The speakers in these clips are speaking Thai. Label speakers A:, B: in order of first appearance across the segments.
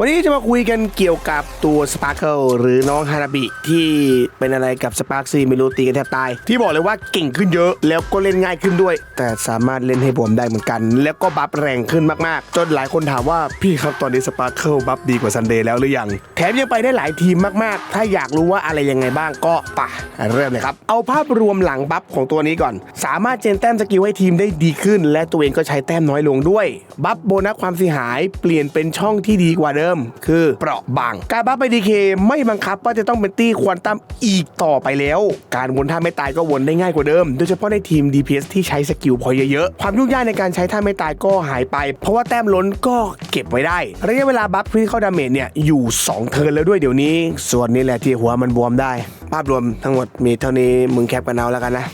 A: วันนี้จะมาคุยกันเกี่ยวกับตัวสปาร์เคิลหรือน้องฮานาบิที่เป็นอะไรกับสปาร์คซีไม่รู้ตีกันแทบตาย ที่บอกเลยว่าเก่งขึ้นเยอะแล้วก็เล่นง่ายขึ้นด้วย แต่สามารถเล่นให้ผมได้เหมือนกัน แล้วก็บัฟแรงขึ้นมากๆ จนหลายคนถามว่าพี่ครับตอนนี้สปาร์เคิลบัฟดีกว่าซันเดย์แล้วหรือยัง แถมยังไปได้หลายทีมมากๆ ถ้าอยากรู้ว่าอะไรยังไงบ้างก็ป่ะเริ่มเลยครับเอาภาพรวมหลังบัฟของตัวนี้ก่อน สามารถเจนแต้มสกิลให้ทีมได้ดีขึ้น และตัวเองก็ใช้แต้มน้อยลงด้วย บัฟโบนัสความเสียหายเปลี่ยนเป็นช่องที่ดีกว่าเดิมคือเปราะบาง การบัฟไปดีเคไม่บังคับว่าจะต้องเป็นตี้ควอนตัมอีกต่อไปแล้ว การวนท่าไม่ตายก็วนได้ง่ายกว่าเดิม โดยเฉพาะในทีม DPS ที่ใช้สกิลพอเยอะๆ ความยุ่งยากในการใช้ท่าไม่ตายก็หายไป เพราะว่าแต้มล้นก็เก็บไว้ได้ ระยะเวลาบัฟที่เข้าดาเมจเนี่ยอยู่ 2 เทิร์นแล้วด้วยเดี๋ยวนี้ ส่วนนี้แหละที่หัวมันบวมได้ ภาพรวมทั้งหมดมีเท่านี้มึงแคปกันเอาแล้วกันนะ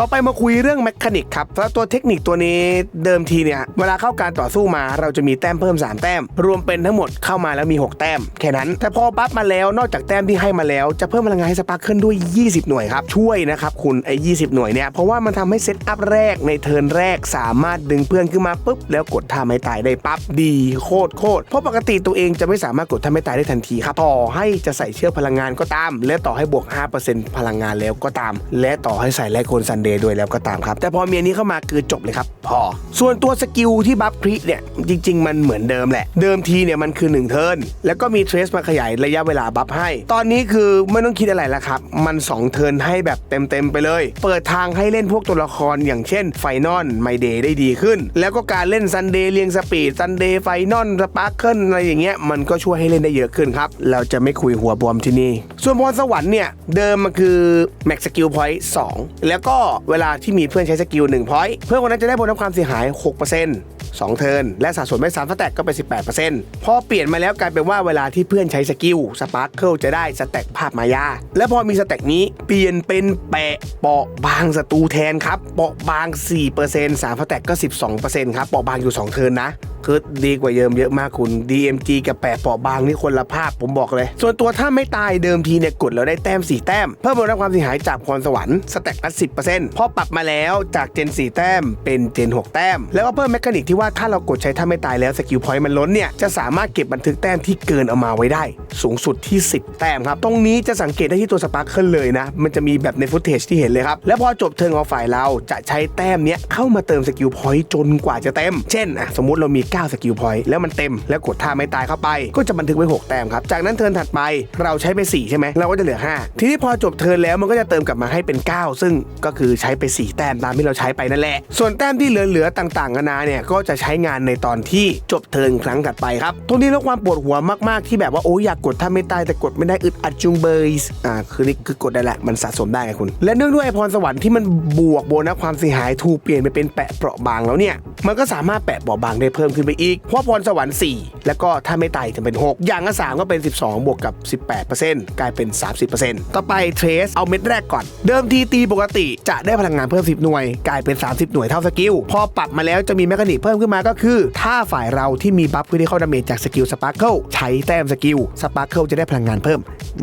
A: ต่อไปมาคุยเรื่องแมคานิกครับแล้วตัวเทคนิคตัวนี้เดิมทีเนี่ย เวลาเข้าการต่อสู้มาเราจะมีแต้มเพิ่ม 3 แต้ม รวมเป็นทั้งหมดเข้ามาแล้วมี 6 แต้ม แค่นั้น แต่พอบัฟมาแล้วนอกจากแต้มที่ให้มาแล้วจะเพิ่มพลังงานให้สปาร์คเคิลด้วย 20 หน่วยครับ ช่วยนะครับคุณไอ้20หน่วยเนี่ยเพราะว่ามันทำให้เซตอัพแรกในเทิร์นแรกสามารถดึงเพื่อนขึ้นมาปุ๊บแล้วกดท่าไม่ตายได้ปั๊บดีโคตรโคตรเพราะปกติตัวเองจะไม่สามารถกดท่าไม่ตายได้ทันทีครับต่อให้จะใส่เชือกพลังงานก็ตาม และต่อให้บวก 5%พลังงานแล้วก็ตาม และต่อให้ใส่ไลโคนซันเดย์ด้วยแล้วก็ตามครับ แต่พอเมียนี้เข้ามาคือจบเลยครับ พอ ส่วนตัวสกิลที่บัฟพริเนี่ย จริง ๆ มันเหมือนเดิมแหละ เดิมทีเนี่ยมันคือ 1 เทิร์นแล้วก็มีเทรสมาขยายระยะเวลาบัฟให้ ตอนนี้คือไม่ต้องคิดอะไรแล้วครับ มัน 2 เทิร์นให้แบบเต็มๆไปเลย เปิดทางให้เล่นพวกตัวละครอย่างเช่นไฟนอลไมเดย์ได้ดีขึ้น แล้วก็การเล่นซันเดย์เรียงสปีดซันเดย์ไฟนอลสปาร์เคิลอะไรอย่างเงี้ยมันก็ช่วยให้เล่นได้เยอะขึ้นครับเราจะไม่คุยหัวบวมที่นี่ ส่วนพรสวรรค์เนี่ยเดิมมันคือแม็กสกิลพอยต์2แล้วก็เวลาที่มีเพื่อนใช้สกิล1พอยต์เพื่อนคนนั้นจะได้โบนัสความเสียหาย 6% 2 เทิร์นและสะสมไม่3สแต็กก็เป็น 18%พอเปลี่ยนมาแล้วกลายเป็นว่าเวลาที่เพื่อนใช้สกิลสปาร์เคิลจะได้สแต็กภาพมายา และพอมีสแต็กนี้เปลี่ยนเป็นแปะเปาะบางศัตรูแทนครับเปาะบาง 4% 3สแต็กก็ 12%ครับเปาะบางอยู่ 2 เทิร์นนะคือดีกว่าเยิมเยอะมากคุณ DMG กับแปะเปาะบางนี่คนละภาพผมบอกเลย ส่วนตัวถ้าไม่ตายเดิมทีเนี่ยกดแล้วได้แต้ม 4 แต้ม เพิ่มมูลค่าความเสียหายจากพรสวรรค์สแต็กละ10%พอปรับมาแล้วจากเจน 4 แต้มเป็นเจน 6 แต้ม แล้วก็เพิ่มแมคานิกที่ว่าถ้าเรากดใช้ถ้าไม่ตายแล้วสกิลพอยต์มันล้นเนี่ยจะสามารถเก็บบันทึกแต้มที่เกินเอามาไว้ได้ สูงสุดที่ 10 แต้มครับ ตรงนี้จะสังเกตได้ที่ตัวสปาร์เคิลเลยนะ มันจะมีแบบในฟุตเทจที่เห็นเลยครับ แล้วพอจบเทิร์นของฝ่ายเราจะใช้แต้มเนี้ยเข้ามาเติมสกิลพอยต์จนกว่าจะเต็ม เช่นอะสมมติเรามี 9 สกิลพอยต์แล้วมันเต็ม แล้วกดท่าไม่ตายเข้าไป ก็จะบันทึกไว้ 6 แต้มครับ จากนั้นเทิร์นถัดไปเราใช้ไป 4 ใช่ไหมเราก็จะเหลือ 5 ทีนี้พอจบเทิร์นแล้วมันก็จะเติมกลับมาให้เป็น 9 ซึ่งก็คือใช้ไป 4 แต้มตามที่เราใช้ไปนั่นแหละ ส่วนแต้มที่เหลือๆต่างๆนานาเนี่ยก็จะใช้งานในตอนที่จบเทิร์นครั้งถัดไปครับตรงนี้แล้วความปวดหัวมากๆที่แบบว่าโอ้ยอยากกดท่าไม่ตายแต่กดไม่ได้อึดอัดจุงเบยส์อ่าคือนี่คือกดได้แหละมันสะสมได้ไงคุณ และเนื่องด้วยไอพรสวรรค์ที่มันบวกโบนัสความเสียหายถูกเปลี่ยนไปเป็นแปะเปราะบางแล้วเนี่ยมันก็สามารถแปะเปราะบางได้เพิ่มขึ้นไปอีกเพราะพรสวรรค์4แล้วก็ถ้าไม่ตายจะเป็น 6 อย่างละ3ก็เป็น 12 บวกกับ 18%กลายเป็น 30%ต่อไปเทรสเอาเม็ดแรกก่อน เดิมทีตีปกติจะได้พลังงานเพิ่ม 10 หน่วย กลายเป็น 30 หน่วยเท่าสกิลพอปรับมาแล้วจะมีแมคานิกเพิ่มขึ้นมาก็คือ ถ้าฝ่ายเราที่มีบัฟพื้นที่เข้าดาเมจจากสกิลสปาร์เคิลใช้แต้มสกิลสปาร์เคิลจะได้พลังงานเพิ่ม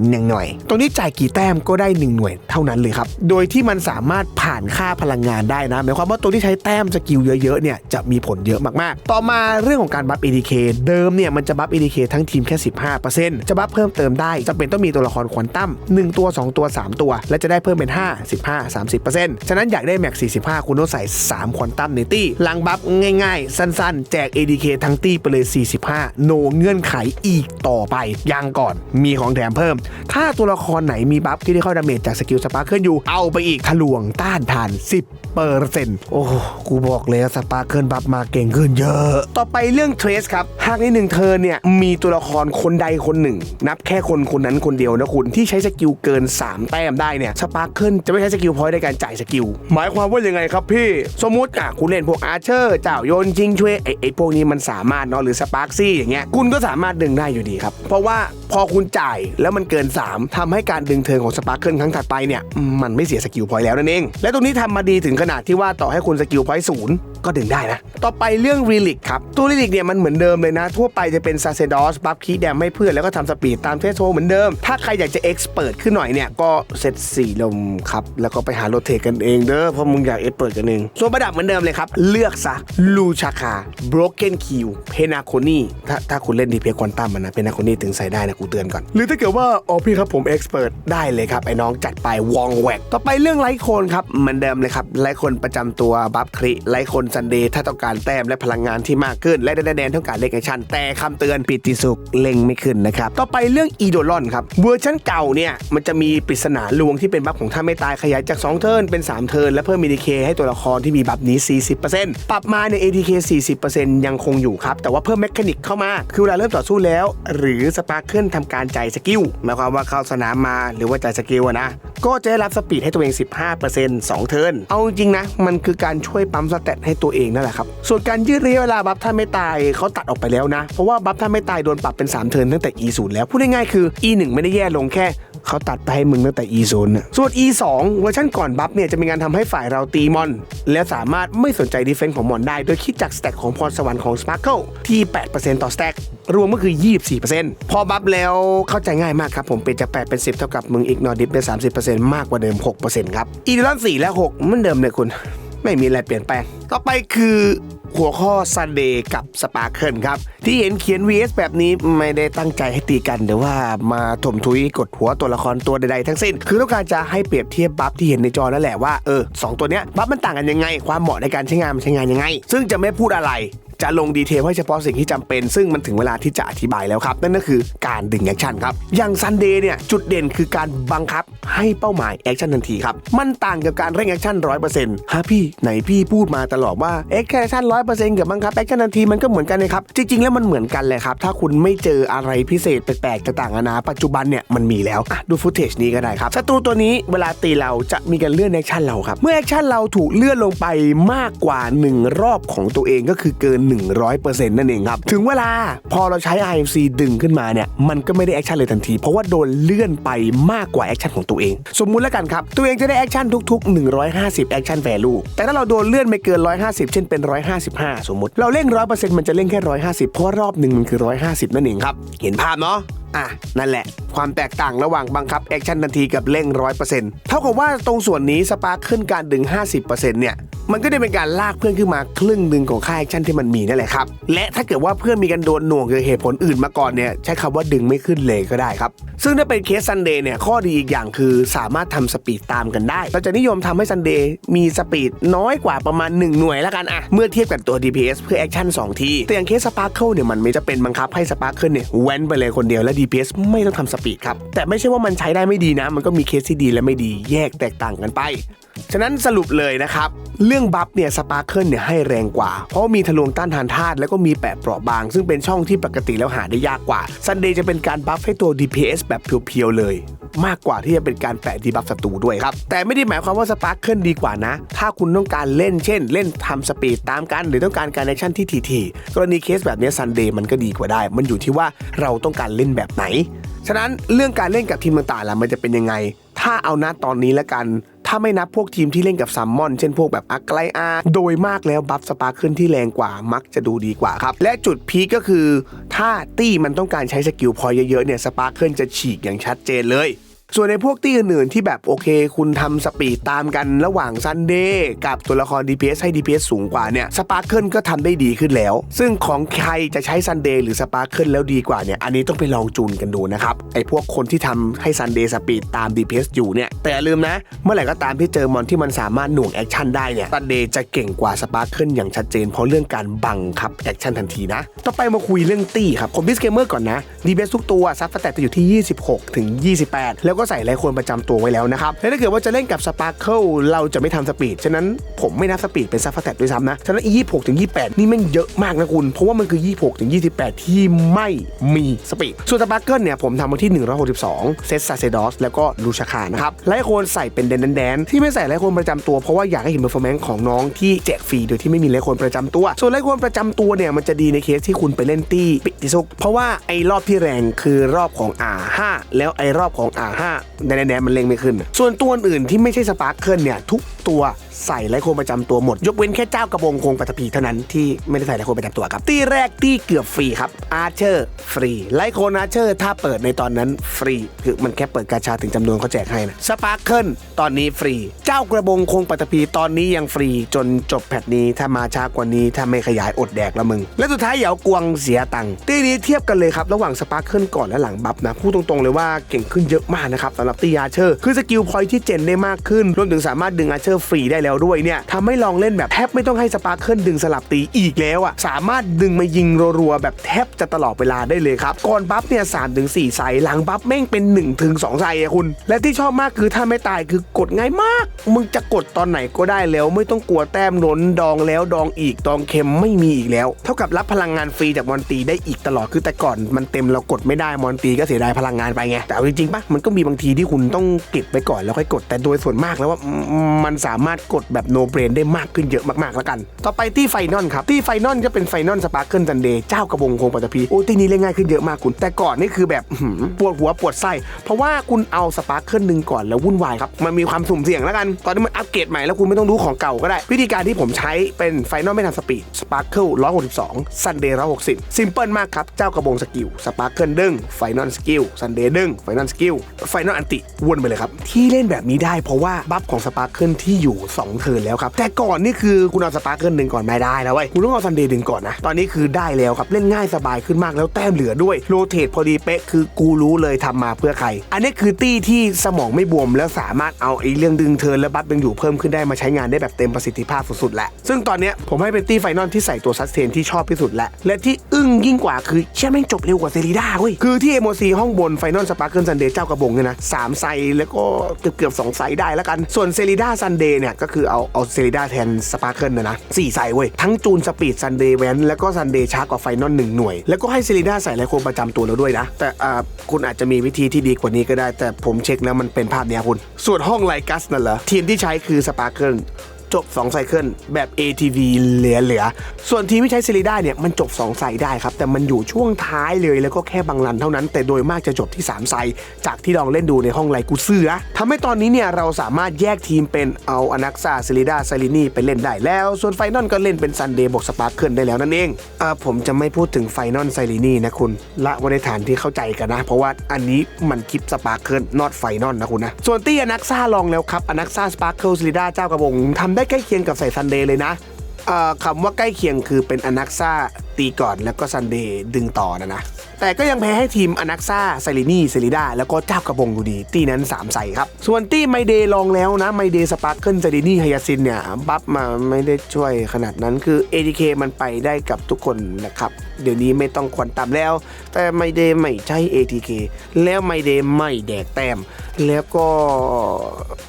A: หนึ่งหน่วย ตรงนี้จ่ายกี่แต้มก็ได้ 1 หน่วยเท่านั้นเลยครับ โดยที่มันสามารถผ่านค่าพลังงานได้นะ หมายความว่าตัวที่ใช้แต้มสกิลเยอะๆเนี่ยจะมีผลเยอะมากๆ ต่อมาเรื่องของการบัฟ ADK เดิมเนี่ยมันจะบัฟ ADK ทั้งทีมแค่ 15%จะบัฟเพิ่มเติมได้จะเป็นต้องมีตัวละครควอนตัม1ตัว 2 ตัว 3 ตัว และจะได้เพิ่มเป็น 5 15 30%ฉะนั้นอยากได้แม็ก45 คุณต้องใส่ 3 ควอนตัมในตี้ลังบัฟง่ายสั้นๆ แจก ADK ทั้งตี้ไปเลย 45 โนเงื่อนไขอีกต่อไป ยังก่อนมีของแถมเพิ่ม ถ้าตัวละครไหนมีบัฟที่ได้เข้าดาเมจจากสกิลสปาร์เคิลอยู่ เอาไปอีกทะลวงต้านทาน 10เปอร์เซ็นต์โอ้โหกูบอกเลยสปาร์เคิลบัฟมาเก่งขึ้นเยอะ ต่อไปเรื่องเทรสครับ หากในหนึ่งเทิร์นเนี่ยมีตัวละครคนใดคนหนึ่ง นับแค่คนคนนั้นคนเดียวนะคุณที่ใช้สกิลเกิน 3 แต้มได้เนี่ยสปาร์เคิลจะไม่ใช้สกิลพอยต์ในการจ่ายสกิลหมายความว่ายังไงครับพี่ สมมุติอะคุณเล่นพวกอาร์เชอร์เจ้าโยนจิงช่วยไอ้ไอ้พวกนี้มันสามารถเนาะหรือสปาร์คซี่อย่างเงี้ยคุณก็สามารถดึงได้อยู่ดีครับ เพราะว่า พอคุณจ่ายแล้วมันเกิน 3ทำให้การดึงเทิร์นของสปาร์เกิลครั้งถัดไปเนี่ยมันไม่เสียสกิลพอยต์แล้วนั่นเอง และตรงนี้ทำมาดีถึงขนาดที่ว่าต่อให้คุณสกิลพอยต์ศูนย์ก็ดึงได้นะ ต่อไปเรื่องรีลิกครับ ตัวรีลิกเนี่ยมันเหมือนเดิมเลยนะ ทั่วไปจะเป็นซาเซดอสบัฟคีแดมให้เพื่อนแล้วก็ทำสปีดตามเทสโซเหมือนเดิม ถ้าใครอยากจะเอ็กซ์เปิดขึ้นหน่อยเนี่ย ก็เซตสี่ลมครับ แล้วก็ไปหาโรเทกันเองเด้อเพราะมึงอยากเอ็กซ์เปิดกันเองส่วนประดับเหมือนเดิมเลยครับ เลือกซะลูชาคา broken q เพนาโคนีถ้าถ้าคุณเล่นดีเพควอนตัมมันนะเพนาโคนีถึงใส่ได้นะกูเตือนก่อน หรือถ้าเกิดว่าอ๋อพี่ครับผมเอ็กซ์เปิดได้เลยครับไอ้น้องจัดไปวองแวกต่อไปเรื่องไลท์โคนครับเหมือนเดิมเลยครับไลท์โคนประจำตัวบัฟคริไลท์โคนซันเดย์ถ้าต้องการแต้มและพลังงานที่มากขึ้น และแดนแดนต้องการเล็กแอคชั่นแต่คำเตือนปิติสุขเล็งไม่ขึ้นนะครับต่อไปเรื่องอีโดลอนครับเวอร์ชันเก่าเนี่ยมันจะมีปริศนาลวงที่เป็นบัฟของท่านไม่ตายขยายจาก 2 เทิร์นเป็น 3 เทิร์นและเพิ่มมีดีเคให้ตัวละครที่มีบัฟนี้ 40%ปรับมาใน ATK 40%ยังคงอยู่ครับแต่ว่าเพิ่มแมคานิกเข้ามาคือเวลาเริ่มต่อสู้แล้ว หรือสปาร์เคิลทำการจ่ายสกิลหมายความว่าเข้าสนามมาหรือว่าจ่ายสกิลนะ ก็จะได้รับสปีดให้ตัวเอง 15% 2 เทิร์นเอาจริงนะ มันคือการช่วยปั๊มสเตตให้ตัวเองนั่นแหละครับ ส่วนการยืดระยะเวลาบัฟท่านไม่ตายเขาตัดออกไปแล้วนะ เพราะว่าบัฟท่านไม่ตายโดนปรับเป็น 3 เทิร์นตั้งแต่ E 0 แล้วพูดง่ายๆคือ E 1 ไม่ได้แย่ลงแค่ เขาตัดไปให้มึงตั้งแต่ E 0น่ะส่วน E 2 เวอร์ชันก่อนบัฟเนี่ยจะมีการทำให้ฝ่ายเราตีมอน และสามารถไม่สนใจดีเฟนส์ของมอนได้ โดยคิดจากสแต็กของพรสวรรค์ของ Sparkle ที่ 8%ต่อสแต็กรวมก็คือ 24%พอบัฟแล้วเข้าใจง่ายมากครับผมเป็นจาก8เป็น 10 เท่ากับมึงอีกนอดิฟได้30%มากกว่าเดิม 6%ครับอีดอน4และ 6มือนเดิมเลยคุณ ไม่มีอะไรเปลี่ยนแปลง ต่อไปคือ หัวข้อ Sunday กับสปาเคิลครับ ที่เห็นเขียน VS แบบนี้ไม่ได้ตั้งใจให้ตีกันหรือว่ามาถมทุยกดหัวตัวละครตัวใดๆทั้งสิ้น คือต้องการจะให้เปรียบเทียบบัฟที่เห็นในจอนั่นแหละว่าเออสองตัวเนี้ยบัฟมันต่างกันยังไง ความเหมาะในการใช้งานมันใช้งานยังไง ซึ่งจะไม่พูดอะไร จะลงดีเทลให้เฉพาะสิ่งที่จำเป็น ซึ่งมันถึงเวลาที่จะอธิบายแล้วครับ นั่นก็คือการดึงแอคชั่นครับ อย่างซันเดย์เนี่ยจุดเด่นคือการบังคับให้เป้าหมายแอคชั่นทันทีครับ มันต่างกับการเร่งแอคชั่นร้อยเปอร์เซ็นต์ฮะพี่ไหนพี่พูดมาตลอดว่าแอคชั่นร้อยเปอร์เซ็นต์กับบังคับแอคชั่นทันทีมันก็เหมือนกันเลยครับจริงๆแล้วมันเหมือนกันเลยครับถ้าคุณไม่เจออะไรพิเศษแปลกๆต่างๆนานาปัจจุบันเนี่ยมันมีแล้วดูฟุตเทจนี้ก็ได้ครับศัตรูตัวนี้เวลาตีเราจะมีการเลื่อนแอคชั่นเราครับเมื่อแอคชั่นเราถูกเลื่อนลงไปมากกว่า 1 รอบของตัวเองก็คือเกิน100%นั่นเองครับ ถึงเวลาพอเราใช้ IMC ดึงขึ้นมาเนี่ย มันก็ไม่ได้แอคชั่นเลยทันที เพราะว่าโดนเลื่อนไปมากกว่าแอคชั่นของตัวเอง สมมุติแล้วกันครับ ตัวเองจะได้แอคชั่นทุก ๆ 150 แอคชั่นแวลูแต่ถ้าเราโดนเลื่อนไปเกิน 150 เช่นเป็น 155 สมมติ เราเร่ง 100%มันจะเร่งแค่ 150 เพราะรอบหนึ่งมันคือ 150 นั่นเองครับ เห็นภาพเนาะอะ นั่นแหละ ความแตกต่างระหว่างบังคับแอคชั่นทันทีกับเร่ง 100%เท่ากับว่าตรงส่วนนี้สปาร์คขึ้นการดึง 50%เนี่ย มันก็ได้เป็นการลากเพื่อนขึ้นมาครึ่งหนึ่งของค่าแอคชั่นที่มันมีนั่นแหละครับ และถ้าเกิดว่าเพื่อนมีการโดนหน่วงเกิดเหตุผลอื่นมาก่อนเนี่ยใช้คำว่าดึงไม่ขึ้นเลยก็ได้ครับ ซึ่งถ้าเป็นเคสซันเดย์เนี่ยข้อดีอีกอย่างคือสามารถทำสปีดตามกันได้ เราจะนิยมทำให้ซันเดย์มีสปีดน้อยกว่าประมาณ 1 หน่วยละกันอะเมื่อเทียบกับตัว DPS เพื่อแอคชั่น2ที แต่อย่างเคสสปาร์เคิลเนี่ยมันไม่จะเป็นบังคับให้สปาร์เคิลเนี่ยแว้นไปเลยคนเดียวและ DPS ไม่ต้องทำสปีดครับแต่ไม่ใช่ว่ามันใช้ได้ไม่ดีนะ มันก็มีเคสที่ดีและไม่ดีแยกแตกต่างกันไป ฉะนั้นสรุปเลยนะครับ เรื่องบัฟเนี่ยสปาร์เคิลเนี่ยให้แรงกว่า เพราะมีทะลวงต้านทานธาตุแล้วก็มีแปะเปราะบาง ซึ่งเป็นช่องที่ปกติแล้วหาได้ยากกว่าซันเดย์จะเป็นการบัฟให้ตัว DPS แบบเพียวๆเลย มากกว่าที่จะเป็นการแปะดีบัฟศัตรูด้วยครับ แต่ไม่ได้หมายความว่าสปาร์เคิลดีกว่านะ ถ้าคุณต้องการเล่นเช่น เล่นทำสปีดตามกัน หรือต้องการการแอคชั่นที่ถี่ๆกรณีเคสแบบนี้ซันเดย์มันก็ดีกว่าได้ มันอยู่ที่ว่าเราต้องการเล่นแบบไหนฉะนั้นเรื่องการเล่นกับทีมต่างๆล่ะมันจะเป็นยังไง ถ้าเอานะตอนนี้แล้วกัน ถ้าไม่นับพวกทีมที่เล่นกับซัมมอน เช่นพวกแบบอักไลอาโดยมากแล้วบัฟสปาร์ขึ้นที่แรงกว่ามักจะดูดีกว่าครับ และจุดพีกก็คือ ถ้าตี้มันต้องการใช้สกิลพอยเยอะๆเนี่ยสปาร์ขึ้นจะฉีกอย่างชัดเจนเลย ส่วนในพวกตี้อื่นๆที่แบบโอเค คุณทำสปีดตามกันระหว่างซันเดย์กับตัวละคร DPS ให้ DPS สูงกว่าเนี่ยสปาร์เคิลก็ทำได้ดีขึ้นแล้ว ซึ่งของใครจะใช้ซันเดย์หรือสปาร์เคิลแล้วดีกว่าเนี่ยอันนี้ต้องไปลองจูนกันดูนะครับไอพวกคนที่ทำให้ซันเดย์สปีดตาม DPS อยู่เนี่ยแต่อย่าลืมนะ เมื่อไหร่ก็ตามที่เจอมอนที่มันสามารถหน่วงแอคชั่นได้เนี่ยซันเดย์จะเก่งกว่าสปาร์เคิลอย่างชัดเจน เพราะเรื่องการบังคับแอคชั่นทันทีนะต่อไปมาคุยเรื่องตี้ครับผมบิสเกมเมอร์ก่อนนะ DPS ทุกตัวซับสแตทจะอยู่ที่ 26ถึง28 แล้วก็ก็ใส่ไลโคนประจำตัวไว้แล้วนะครับและถ้าเกิดว่าจะเล่นกับสปาร์เคิลเราจะไม่ทำสปีดฉะนั้นผมไม่นับสปีดเป็นซัฟเฟอร์แตด้วยซ้ำนะฉะนั้นอี26ถึง28นี่ม่งเยอะมากนะคุณ เพราะว่ามันคือ26ถึง28ที่ไม่มีสปีดส่วนสปาร์เคิลเนี่ยผมทำมาที่162เซตซาเซดอสแล้วก็ลูชาคานะครับไลโคนใส่เป็นแดนๆที่ไม่ใส่ไลโคนประจำตัวเพราะว่าอยากให้เห็นเปอร์ฟอร์แมนซ์ของน้องที่แจกฟรีโดยที่ไม่มีไลโคนประจำตัว ส่วนไลโคนประจำตัวเนี่ยมันจะดีในเคสที่คุณไปเล่นตี้ปิติซุกเพราะว่าไอ้รอบที่แรงคือรอบของ R5 แล้วไอ้รอบของ R5 แดนๆมันเล็งไม่ขึ้น ส่วนตัวอื่นที่ไม่ใช่สปาร์คเคิลเนี่ยทุกตัว ใส่ไลโคนประจำตัวหมด ยกเว้นแค่เจ้ากระบงคงปัตภีเท่านั้นที่ไม่ได้ใส่ไลโคนประจำตัวครับ ตีแรกตีเกือบฟรีครับอาร์เชอร์ฟรีไลโคนอาร์เชอร์ถ้าเปิดในตอนนั้นฟรี คือมันแค่เปิดกาชาถึงจำนวนเขาแจกให้นะสปาร์เคิลตอนนี้ฟรี เจ้ากระบงคงปัตภีตอนนี้ยังฟรี จนจบแพทนี้ถ้ามาช้ากว่านี้ถ้าไม่ขยายอดแดกละมึง และสุดท้ายเหยากวงเสียตังค์ตีนี้เทียบกันเลยครับระหว่างสปาร์เคิลก่อนและหลังบัฟนะพูดตรงๆเลยว่าเก่งขึ้นเยอะมากนะครับสำหรับตีอาร์เชอร์คือสกิลพอยที่เจนได้มากขึ้นรวมถึงสามารถดึงอาร์เชอร์ฟรีได้แล้วด้วยเนี่ยทำให้ลองเล่นแบบแทบไม่ต้องให้สปาร์เคิลดึงสลับตีอีกแล้วอะสามารถดึงมายิงรัวๆแบบแทบจะตลอดเวลาได้เลยครับก่อนบัฟเนี่ยสามถึงสี่ไซส์หลังบัฟแม่งเป็น1นถึงสองไซส์อะคุณ และที่ชอบมากคือถ้าไม่ตายคือกดง่ายมาก มึงจะกดตอนไหนก็ได้แล้ว ไม่ต้องกลัวแต้มล้นดองแล้วดองอีกดองเค็มไม่มีอีกแล้ว เท่ากับรับพลังงานฟรีจากมอนตีได้อีกตลอดคือแต่ก่อนมันเต็มเรากดไม่ได้มอนตีก็เสียดายพลังงานไปไงแต่เอาจริงๆปะมันก็มีบางทีที่คุณต้องเก็บไปก่อนแล้วค่อยกดแต่โดยส่วนมากแล้วว่ามมันสามารถกดแบบโนเบรนได้มากขึ้นเยอะมากๆแล้วกัน ต่อไปที่ไฟนอลครับ ที่ไฟนอลก็เป็นไฟนอลสปาร์เกิลซันเดย์เจ้ากระบงคงปัตตพีโอ้ที่นี้เล่นง่ายขึ้นเยอะมากคุณ แต่ก่อนนี่คือแบบปวดหัวปวดไส้ เพราะว่าคุณเอาสปาร์เกิลหนึ่งก่อนแล้ววุ่นวายครับ มันมีความสุ่มเสี่ยงแล้วกัน ตอนนี้มันอัปเกรดใหม่แล้วคุณไม่ต้องรู้ของเก่าก็ได้ วิธีการที่ผมใช้เป็นไฟนอลไม่ทำสปีดสปาร์เกิล162ซันเดย์160ซิมเพิลมากครับเจ้ากระบงสกิลสปาร์เกิลดึงไฟนอลสกิลซันเดย์ดึงไฟนอลสกิลไฟนอลอันติวนไปเลยครับที่เล่นแบบนี้ได้เพราะว่าบัฟของสปาร์เกิลที่อยู่2เทิร์นแล้วครับ แต่ก่อนนี่คือคุณเอาสปาร์เกิลหนึ่งก่อนไม่ได้นะเว้ยคุณต้องเอาซันเดย์ดึงก่อนนะ ตอนนี้คือได้แล้วครับ เล่นง่ายสบายขึ้นมากแล้วแต้มเหลือด้วย โรเทพอดีเป๊ะคือกูรู้เลยทำมาเพื่อใคร อันนี้คือตี้ที่สมองไม่บวม แล้วสามารถเอาไอ้เรื่องดึงเทิร์นและบัฟยังอยู่เพิ่มขึ้นได้มาใช้งานได้แบบเต็มประสิทธิภาพสุดๆแหละซึ่งตอนนี้ผมให้เป็นตี้ไฟนอลที่ใส่ตัวซัสเทนที่ชอบที่สุดและและที่ งยิ่งกว่าคือเชื่อแม่งจบเร็วกว่าเซรีด้าเว้ย คือที่เอโมซีห้องบนไฟนอลสปาร์เกิลซันเดย์เจ้ากระบงเนี่ยนะสามไซส์แล้วก็เกือบเกือบๆสองไซส์ได้แล้วกัน ส่วนเซรีด้าซันเดย์เนี่ยก็คือเอาเอาเซรีด้าแทนสปาร์เกิลนะนะสี่ไซส์เว้ย ทั้งจูนสปีดซันเดย์แวนแล้วก็ซันเดย์ช้ากว่าไฟนอลหนึ่งหน่วย แล้วก็ให้เซรีด้าใส่ไลโคนประจำตัวแล้วด้วยนะ แต่อ่าคุณอาจจะมีวิธีที่ดีกว่านี้ก็ได้ แต่ผมเช็คแล้วมันเป็นภาพเนี้ยคุณ ส่วนห้องไลกัสนั่นเหรอทีมที่ใช้คือสปาร์เกิล จบ 2 ไซเคิลแบบ ATV เหลือเหลือๆส่วนทีมที่ใช้เซรีได้เนี่ยมันจบ 2 ไซได้ครับ แต่มันอยู่ช่วงท้ายเลยแล้วก็แค่บางรันเท่านั้น แต่โดยมากจะจบที่ 3 ไซ จากที่ลองเล่นดูในห้องไลกูเสือทำให้ตอนนี้เนี่ยเราสามารถแยกทีมเป็นเอาอนักซาเซรีดาไซรินีไปเล่นได้แล้ว ส่วนไฟนอลก็เล่นเป็นซันเดย์บวกสปาร์เคิลได้แล้วนั่นเองอ่าผมจะไม่พูดถึงไฟนอลไซรินีนะคุณ ละไว้ในฐานที่เข้าใจกันนะ เพราะว่าอันนี้มันคลิปสปาร์เคิลนอตไฟนอลนะคุณนะส่วนตี้อนักซาลองแล้วครับอนักซาสปาร์เคิลเซรีด้าเจ้ากระบงทำได้ใกล้เคียงกับใส่ซันเดย์เลยนะคำว่าใกล้เคียงคือเป็นอนักซ่าตีก่อนแล้วก็ซันเดย์ดึงต่อนะนะ แต่ก็ยังแพ้ให้ทีมอนักซ่าไซรินี่เซริด้าแล้วก็เจ้ากระบงอยู่ดี ตีนั้น 3 ใส่ครับ ส่วนตีไมเดย์ลองแล้วนะ ไมเดย์สปาร์เกิลไซรินี่ไฮยาซินเนี่ย บัฟมาไม่ได้ช่วยขนาดนั้นคือ ATK มันไปได้กับทุกคนนะครับ เดี๋ยวนี้ไม่ต้องควรต่ำแล้ว แต่ไมเดย์ไม่ใช่ ATK แล้วไมเดย์ไม่แดกแต้มแล้วก็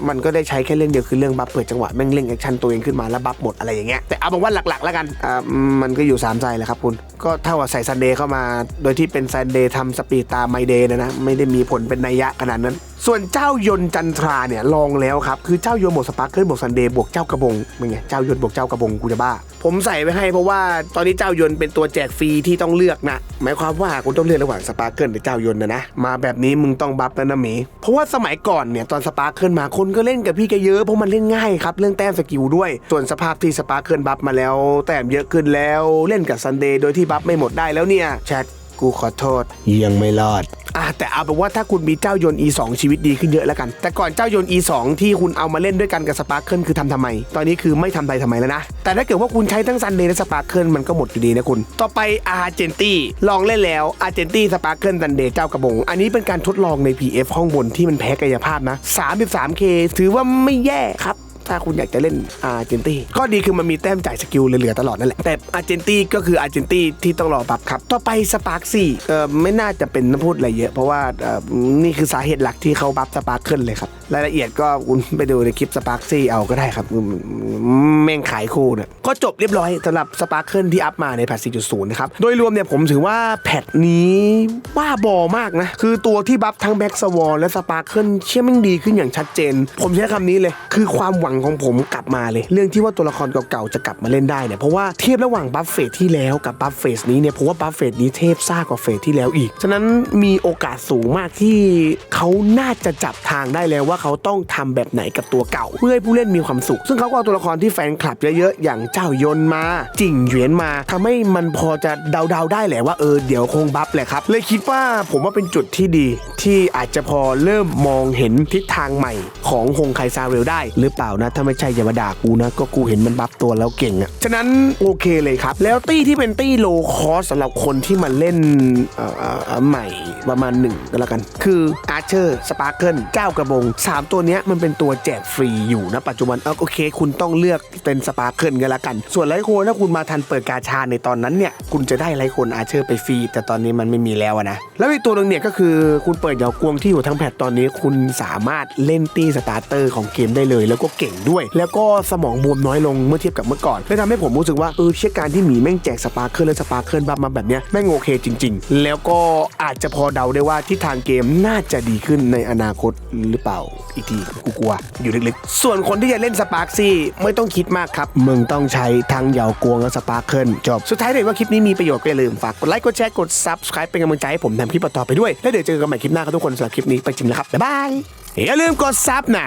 A: มันก็ได้ใช้แค่เรื่องเดียวคือเรื่องบัฟเปิดจังหวะแม่งเร่งแอคชั่นตัวเองขึ้นมาแล้วบัฟหมดอะไรอย่างเงี้ยแต่เอาเป็นว่าหลักๆแล้วกันอ่ามันก็อยู่3ใจแหละครับคุณก็เท่ากับใส่ซันเดย์เข้ามา โดยที่เป็นซันเดย์ทำสปีดตามไมเดย์นะนะไม่ได้มีผลเป็นนัยยะขนาดนั้นส่วนเจ้ายนต์จันทราเนี่ยลองแล้วครับ คือเจ้ายนต์บวกสปาร์เคิลบวกซันเดย์บวกเจ้ากระบงเป็นไงเจ้ายนต์บวกเจ้ากระบงกูจะบ้า ผมใส่ไว้ให้เพราะว่าตอนนี้เจ้ายนต์เป็นตัวแจกฟรีที่ต้องเลือกนะ หมายความว่าคุณต้องเลือกระหว่างสปาร์เกิลหรือเจ้ายนต์นะนะ มาแบบนี้มึงต้องบัฟแล้วนะหมี เพราะว่าสมัยก่อนเนี่ยตอนสปาร์เกิลมาคนก็เล่นกับพี่แกเยอะเพราะมันเล่นง่ายครับเรื่องแต้มสกิลด้วย ส่วนสภาพที่สปาร์เกิลบัฟมาแล้ว แต้มเยอะขึ้นแล้วเล่นกับซันเดย์โดยที่บัฟไม่หมดได้แล้วเนี่ยแชทกูขอโทษยังไม่รอด อะแต่เอาเป็นว่าถ้าคุณมีเจ้ายนต์ E2 ชีวิตดีขึ้นเยอะแล้วกัน แต่ก่อนเจ้ายนต์ E2 ที่คุณเอามาเล่นด้วยกันกับสปาร์เคิลคือทำทำไม ตอนนี้คือไม่ทำไปทำไมแล้วนะ แต่ถ้าเกิดว่าคุณใช้ทั้งซันเดย์และสปาร์เคิลมันก็หมดอยู่ดีนะคุณ ต่อไปอาร์เจนตี้ลองเล่นแล้วอาร์เจนตี้สปาร์เคิลซันเดย์เจ้ากระบง อันนี้เป็นการทดลองใน PF ห้องบนที่มันแพ้กายภาพนะ 33K ถือว่าไม่แย่ครับ ถ้าคุณอยากจะเล่นอาร์เจนตีก็ดีคือมันมีแต้มจ่ายสกิลเหลือๆตลอดนั่นแหละ แต่อาร์เจนตีก็คืออาร์เจนตีที่ต้องรอปรับครับ ต่อไปสปาร์คซี่เอ่อไม่น่าจะเป็นนพูดอะไรเยอะ เพราะว่าเอ่อนี่คือสาเหตุหลักที่เขาบัฟสปาร์คขึ้นเลยครับ รายละเอียดก็คุณไปดูในคลิปสปาร์คซี่เอาก็ได้ครับแม่งขายคู่เนี่ยก็จบเรียบร้อยสำหรับสปาร์คเกิลที่อัพมาในแพท4.0นะครับ โดยรวมเนี่ยผมถือว่าแพทนี้บ้าบอมากนะ คือตัวที่บัฟทั้งแบ็กสวอลและสปาร์คเกิลเชื่อม่งดีขึ้นอย่างชัดเจน ผมใช้คำนี้เลย คือความหวังของผมกลับมาเลย เรื่องที่ว่าตัวละครเก่าๆจะกลับมาเล่นได้เนี่ยเพราะว่าเทียบระหว่างบัฟเฟสที่แล้วกับบัฟเฟสนี้เนี่ยผมว่าบัฟเฟสนี้เทพซ่ากว่าเฟสที่แล้วอีก ฉะนั้นมีโอกาสสูงมากที่เขาน่าจะจับทางได้แล้วว่าเขาต้องทำแบบไหนกับตัวเก่า เพื่อให้ผู้เล่นมีความสุข ซึ่งเขาก็เอาตัวละครที่แฟนคลับเยอะๆอย่างเจ้ายนมาจิ่งเหวียนมาทำให้มันพอจะเดาๆได้แหละว่าเออเดี๋ยวคงบัฟแหละครับเลยคิดว่าผมว่าเป็นจุดที่ดี ที่อาจจะพอเริ่มมองเห็นทิศทางใหม่ของฮงไคซาเรลได้หรือเปล่านะถ้าไม่ใช่อย่ามาด่ากูนะ ก็กูเห็นมันบัฟตัวแล้วเก่งอะฉะนั้นโอเคเลยครับ แล้วตี้ที่เป็นตี้โลคอสสำหรับคนที่มาเล่นใหม่ประมาณหนึ่งก็แล้วกัน คืออาร์เชอร์สปาร์เกิลเก้ากระบงสามตัวเนี้ยมันเป็นตัวแจกฟรีอยู่นะ ปัจจุบันเอาโอเค คุณต้องเลือกเป็นสปาร์เกิลกันละกัน ส่วนไลโคนถ้าคุณมาทันเปิดกาชาในตอนนั้นเนี่ยคุณจะได้ไลโคนอาร์เชอร์ไปฟรีแต่ตอนนี้มันไม่มีแล้วนะแล้วอีกตัวหนึ่งเนี่ยก็คือคุณเปิดเหยากวงที่อยู่ทั้งแพทตอนนี้ คุณสามารถเล่นตี้สตาร์เตอร์ของเกมได้เลย แล้วก็เก่งด้วย แล้วก็สมองบวมน้อยลงเมื่อเทียบกับเมื่อก่อนเลยทำให้ผมรู้สึกว่าเออเชื่อการที่หมีแม่งแจกสปาร์เคิลและสปาร์เคิลบัฟมาแบบเนี้ยแม่งโอเคจริง ๆ แล้วก็อาจจะพอเดาได้ว่าที่ทางเกมน่าจะดีขึ้นในอนาคตหรือเปล่าอีกทีกูกลัวอยู่ลึกๆ ส่วนคนที่จะเล่นสปาร์คซี่ไม่ต้องคิดมากครับ มึงต้องใช้ทั้งเหยากวงและสปาร์เคิลจบ สุดท้ายเลยว่าคลิปนี้มีประโยชน์ก็อย่าลืมฝากกดไลค์กดแชร์กด subscribe เป็นกำลังใจให้ผมทำคลิปต่อไปด้วย แล้วเดี๋ยวเจอกันใหม่คลิปหน้าครับทุกคนสำหรับคลิปนี้ไปจริงแล้วครับบ๊ายบายอย่าลืมกดซับนะ